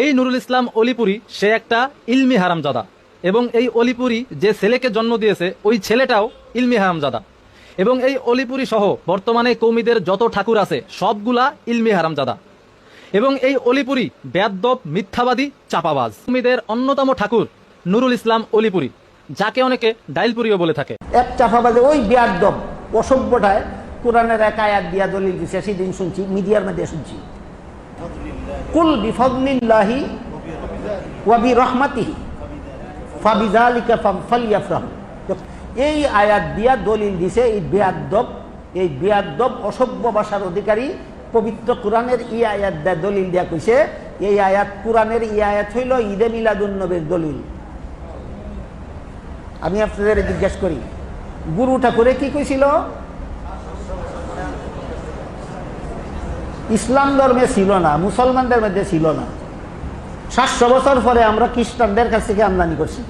এই নুরুল ইসলাম অলিপুরি সে একটা ইলমি হারামজাদা এবং এই অলিপুরি যে ছেলেকে জন্ম দিয়েছে, ওই ছেলেটাও ইলমি হারামজাদা। এবং এই অলিপুরি সহ বর্তমানে কৌমিদের যত ঠাকুর আছে, সবগুলা ইলমি হারামজাদা। এবং এই অলিপুরি বেদব মিথ্যাবাদী, চাপাবাজ। কৌমিদের অন্যতম ঠাকুর নুরুল ইসলাম অলিপুরি, যাকে অনেকে ডাইলপুরিও বলে থাকে। এক চাপাবাজে ওই বিয়াদব, অসভ্যটায় কোরআনের এক আয়াত দিয়া দলিল দিছে, সেদিন শুনছি, মিডিয়ার মধ্যে শুনছি। কুল বিফদলিল্লাহি ওয়াবি রহমাতিহি ফাবিজালিকা ফালিয়াফরাহু। এই আয়াত দিয়া দলিল দিছে, এই বেয়াদব এই বেয়াদব অসভ্য ভাষার অধিকারী পবিত্র কোরআনের ই আয়াত দেয়া দলিল দিয়া কইছে, এই আয়াত কোরআনের ই আয়াত হইল ঈদে মিলাদুন নবীর দলিল। আমি আপনাদের জিজ্ঞেস করি, গুরু ঠাকুরে কি কইছিল? ইসলাম ধর্মে ছিল না, মুসলমানদের মধ্যে ছিল না। সাতশো বছর পরে আমরা খ্রিস্টানদের কাছ থেকে আমদানি করছি।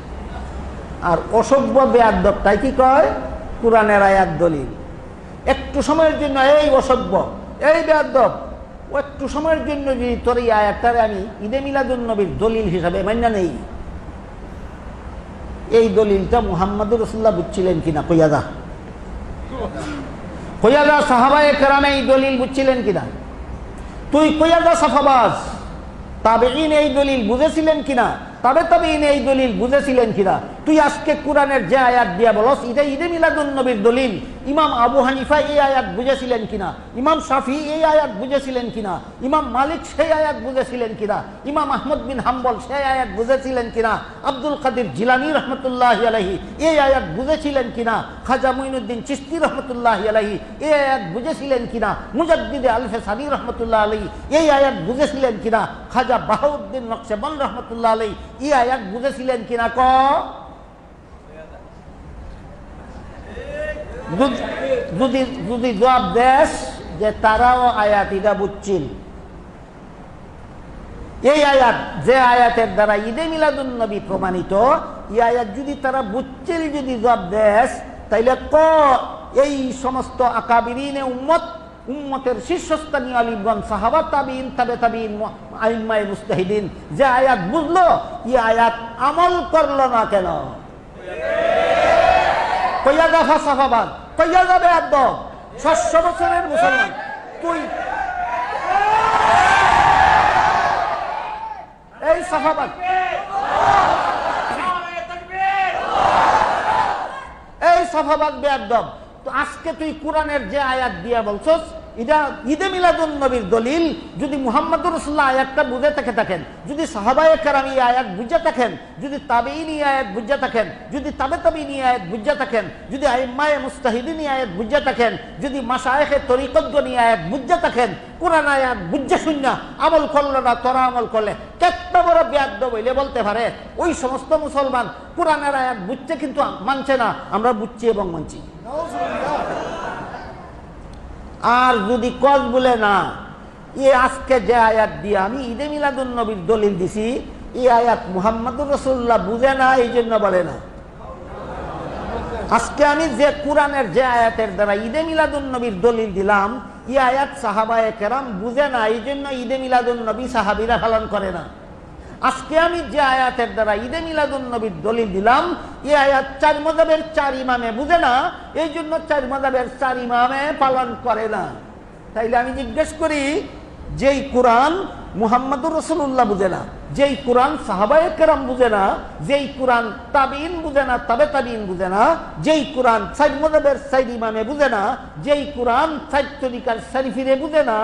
আর অসভ্য বেয়াদব তাই কি কয়? কোরআনের আয়াত দলিল। একটু সময়ের জন্য এই অসভ্য, এই বেয়াদব, ও একটু সময়ের জন্য যদি তোর এই আয়াতটারে আমি ঈদে মিলাদুন নবীর দলিল হিসাবে মান্য নেই। এই দলিলটা মুহাম্মদুর রসুল্লাহ বুঝছিলেন কিনা? কইয়াদা কইয়াদা সাহাবায় কেরামে এই দলিল বুঝছিলেন কিনা? তুই কইয়া যা সাফাবাজ। তবে এই দলিল বুঝেছিলেন কিনা? তবে তবে ইন এই দলিল বুঝেছিলেন কিনা? তুই আজকে কোরআনের যে আয়াত দিয়া বলস, এটা ঈদে মিলাদুন নবীর দলিল। ইমাম আবু হানিফা এই আয়াত বুঝেছিলেন কিনা? ইমাম শাফি এই আয়াত বুঝেছিলেন কিনা? ইমাম মালিক সেই আয়াত বুঝেছিলেন কিনা? ইমাম আহমদ বিন হাম্বল সেই আয়াত বুঝেছিলেন কিনা? আব্দুল কাদির জিলানি রহমতুল্লাহ আলহী এই আয়াত বুঝেছিলেন কিনা? খাজা মুইনুদ্দিন চিস্তি রহমতুল্লাহ আলহী এই আয়াত বুঝেছিলেন কিনা? মুজাদ্দিদে আলফে সানি রহমতুল্লাহ আলহী এই আয়াত বুঝেছিলেন কিনা? খাজা বাহাউদ্দিন নকশেবন রহমতুল্লাহ আলহী এই আয়াত বুঝেছিলেন কিনা ক? যদি- যদি জবাব দেশ যে তারাও আয়াত এটা বুঝছিল। এই আয়াত, যে আয়াতের দ্বারা ঈদে মিলাদুন নবী প্রমাণিত, এই আয়াত যদি তারা বুঝছিল, যদি জবাব দেশ তাইলে ক? এই সমস্ত আকাবিরিনে উম্মত উম্মতের শীর্ষস্থানীয় আলিমগণ, সাহাবা তাবিন, তাবে তাবিন আইম্মাই মুস্তাহিদিন, যে আয়াত বুঝলো, এই আয়াত আমল করল না কেন? কইয়া দফা সাফাবাদ, কইয়া যাবে একদম ছশো বছরের মুসলমান, তুই এই সাফাবাদ। এই সাফাবাদ বেয়াদব তো আজকে তুই কোরআনের যে আয়াত দিয়া বলছস এটা ঈদে মিলাদুন নবীর দলিল, যদি মুহাম্মদ রসুল্লাহ আয়াতটা বুঝে থেকে থাকেন, যদি সাহাবায়ে কেরাম এই আয়াত বুঝে থাকেন, যদি তাবেইন এই আয়াত বুঝে থাকেন, যদি তাবে তাবিন এই আয়াত বুঝে থাকেন, যদি আইম্মায়ে মুস্তাহিদিন এই আয়াত বুঝে থাকেন, যদি মাসায়েখে তরিকজ্ঞ এই আয়াত বুঝে থাকেন, কোরআন আয়াত বুঝে শূন্য আমল করল না, তোরা আমল করলে কেটটা বড় ব্যাদ্য বইলে বলতে পারে। ওই সমস্ত মুসলমান কোরআনের আয়াত বুঝছে কিন্তু মানছে না, আমরা বুঝছি এবং মানছি। আর যদি কজ বলে না, এ আজকে যে আয়াত দিয়ে আমি ঈদে মিলাদুন নবীর দলিল দিছি এই আয়াত মুহাম্মদুর রসুল্লাহ বুঝে না এই জন্য বলে না। আজকে আমি যে কোরআনের যে আয়াতের দ্বারা ঈদে মিলাদুন নবীর দলিল দিলাম ই আয়াত সাহাবায়ে কেরাম বুঝে না এই জন্য ঈদে মিলাদুন নবী সাহাবিরা পালন করে না। আজকে আমি যে আয়াতের দ্বারা ঈদে মিলাদুন নবীর দলিল দিলাম, এই আয়াত চার মজাবের চার ইমামে বুঝে না, এই জন্য চার মজাবের চার ইমামে পালন করে না। তাইলে আমি জিজ্ঞেস করি, যেই কোরআন মুহাম্মদুর রসুল্লাহ বুঝে না, যেই কোরআন সাহাবায়ে কেরাম বুঝে না, যেই কোরআন তাবিন বুঝে না, তবে তাবিন বুঝে না, যেই কোরআন সাইড মজাবের সাইড ইমামে বুঝে না, যেই কোরআন সাইড তরিকার শরীফিরে বুঝে না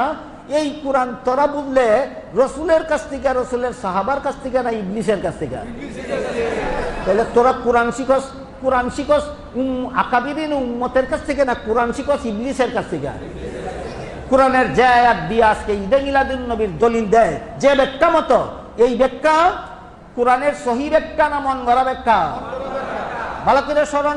এই কোরআন তোরা বুঝলে রসুলের কাছ থেকে, রসুলের সাহাবার কাছ থেকে না ইবলিসের কাছ থেকে? তাহলে তোরা কোরআন শিখস কোরআন শিখস উম আকাবিরিন উম্মতের কাছ থেকে না কোরআন শিখস ইবলিসের কাছ থেকে? কোরআনের যে আয়াত দিয়ে আজকে ঈদে মিলাদুন নবীর দলিল দেয়। যে ব্যাখ্যা মতো, এই ব্যাখ্যা কোরআনের সহি ব্যাখ্যা না মন গড়া ব্যাখ্যা? ভালো করে স্মরণ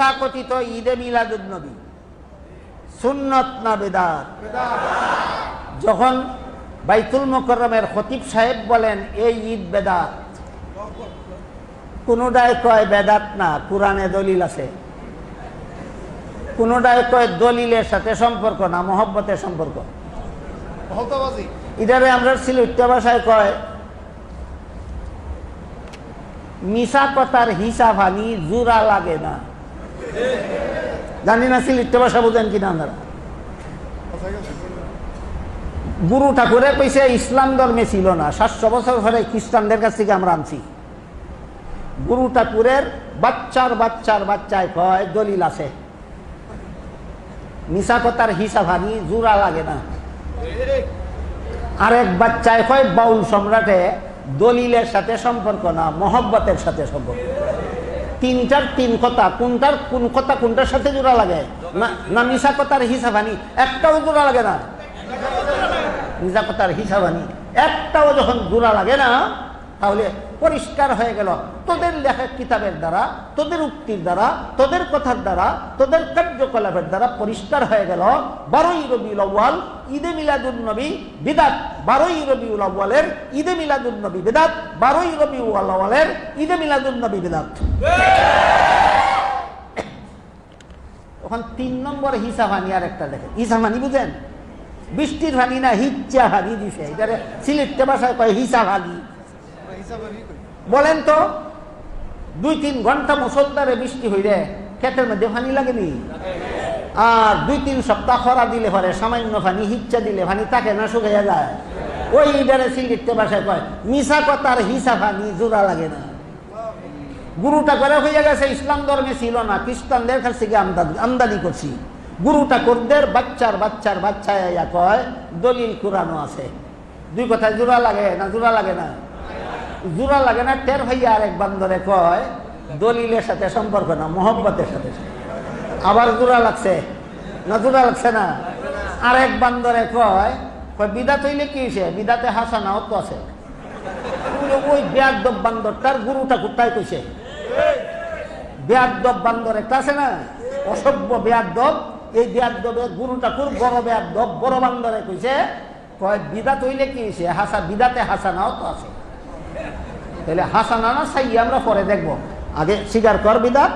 তথাকথিত ঈদে মিলাদুল নবী। সুন্নত না বেদাত? যখন বাইতুল মোকরমের খতিব সাহেব বলেন এই ঈদ বেদাত। কোনোটায় কয় বেদাত না কোরআনে দলিল আছে। কোনোটায় কয় দলিলের সাথে সম্পর্ক না মহব্বতের সম্পর্ক। ইদারে আমরা সিলেটটা ভাষায় কয় মিশা কথার হিসাব হানি জোড়া লাগে না। জানি না সিলেটটা ভাষা বুঝেন কিনা আপনারা। গুরু ঠাকুরে কইছে, ইসলাম ধর্মে ছিল না। সাতশো বছর ধরে খ্রিস্টানদের কাছ থেকে আমরা আনছি। গুরু ঠাকুরের বাচ্চার বাচ্চার বাচ্চায় কয় দলিল আছে। মিশা কথার হিসাব হানি জোড়া লাগে না। আরেক বাচ্চায় কয়, বাউল সম্রাটে দলিলের সাথে সম্পর্ক না, মহব্বতের সাথে সম্পর্ক। তিনটার তিন কথা, কোনটার কোন কথা কোনটার সাথে জোড়া লাগে? না মিশা কথার হিসাবানি, একটাও জোড়া লাগে না। মিশা কথার হিসাবানি, একটাও যখন জোড়া লাগে না, তাহলে পরিষ্কার হয়ে গেল। তোদের লেখা কিতাবের দ্বারা, তোদের উক্তির দ্বারা, তোদের কথার দ্বারা, তোদের কার্যকলাপের দ্বারা পরিষ্কার হয়ে গেল বারোই রবিউল আউ্য়াল, ঈদে মিলাদুল নবী বিদাত। বারোই রবিউল আউ্য়ালের ঈদে মিলাদুল নবী বিদাত, বারোই রবিউল আউ্য়ালের ঈদে মিলাদুল নবী বিদাত। ওখান তিন নম্বর হিসাবানি আর একটা দেখেন। হিসাবানি বুঝেন? বৃষ্টির হানি না, হিচ্চা হানি দিছে। এটারে সিলেটে ভাষায় কয় করি বলেন তো, দুই তিন ঘণ্টা মুসলধারে বৃষ্টি হইলে ক্ষেতের মধ্যে পানি লাগেনি? আর দুই তিন সপ্তাহ খরা দিলে পরে, সামান্য ফানি হিচ্চা দিলে পানি তাকে না শুকাইয়া যায়। ওই ইডারে সিলেটে বাসায় কয় মিশা কথার হিসা পানি জোড়া লাগে না। গুরুটা করে হইয়া গেছে, ইসলাম ধর্মে ছিল না, খ্রিস্টানদের কাছ থেকে আমদানি করছি। গুরুটা ঠাকুরদের বাচ্চার বাচ্চার বাচ্চা কয়, দলিল কুরানো আছে। দুই কথা জোড়া লাগে না, জোড়া লাগে না। জোড়া লাগে না টের ভাইয়া আর এক বান্দরে কয়, দলিলের সাথে সম্পর্ক না, মোহব্বতের সাথে আবার জোড়া লাগছে? না, জোড়া লাগছে না? আর এক বান্দরে কয় কয়, বিদাত হইলে কি হয়েছে বিদাতে হাসানাও তো আছে। ওই বেয়াদব বান্দরটার গুরুটা কোথায় কইছে? বেয়াদব বান্দর একটা আছে না? অসভ্য বেয়াদব, এই বেয়াদবের গুরু ঠাকুর বড় বেয়াদব, বড় বান্দরে কইছে, কয়, বিদাত হইলে কি হয়েছে হাসা, বিদাতে হাসানাও তো আছে। তাহলে হাসানা না সাই, আমরা পরে দেখব। আগে স্বীকার কর বিদাত।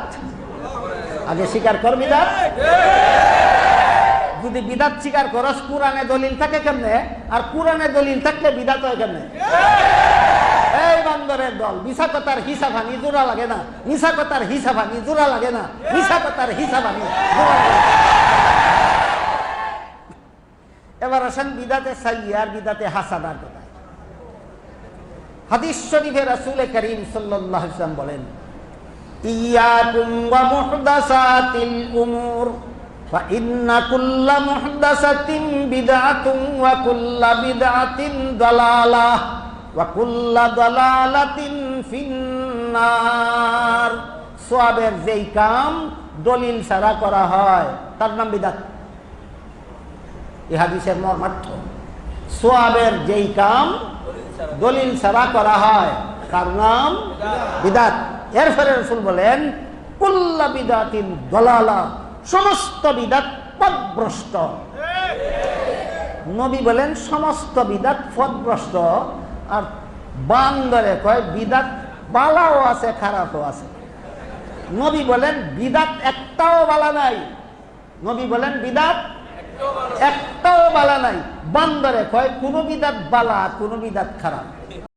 আগে স্বীকার কর বিদাত। যদি বিদাত স্বীকার করস, কোরআনে দলিল থাকে কেমনে? আর কোরআনে দলিল থাকলে বিদাত হয় কেমনে? এই বান্দরের দল মিশা হিসাবানি জোড়া লাগে না। মিশা কথার হিসাবানি জোড়া লাগে না। মিশা কথার হিসাবানি জোড়া লাগে না। এবার আসেন বিদাতে সাইয়ার বিদাতে হাসানার কথা হাদিস শরীফে রাসূল করিম সাল্লাল্লাহু আলাইহি ওয়াসাল্লাম বলেন ইয়াকুম ওয়া মুহদাসাতিল উমুর فإن كل محدثة بدعة وكل بدعة ضلالة وكل ضلالة في النار সোয়াবের যেই কাম দলিল ছাড়া করা হয় তার নাম বিদাত এই হাদিসের মর্মার্থ সোয়াবের যেই কাম দলিল ছাড়া করা হয় তার নাম? বিদাত। এর ফলে রসুল বলেন, কুল্লা বিদাতিন দলালা, সমস্ত বিদাত পদভ্রষ্ট। নবী বলেন, সমস্ত বিদাত পদভ্রষ্ট। আর বান্দরে কয়, বিদাত বালাও আছে, খারাপও আছে। নবী বলেন, বিদাত একটাও বালা নাই। নবী বলেন, বিদাত একটাও বালা নাই বান্দরে কয় কোনো বিদাত বালা কোনো বিদাত খারাপ।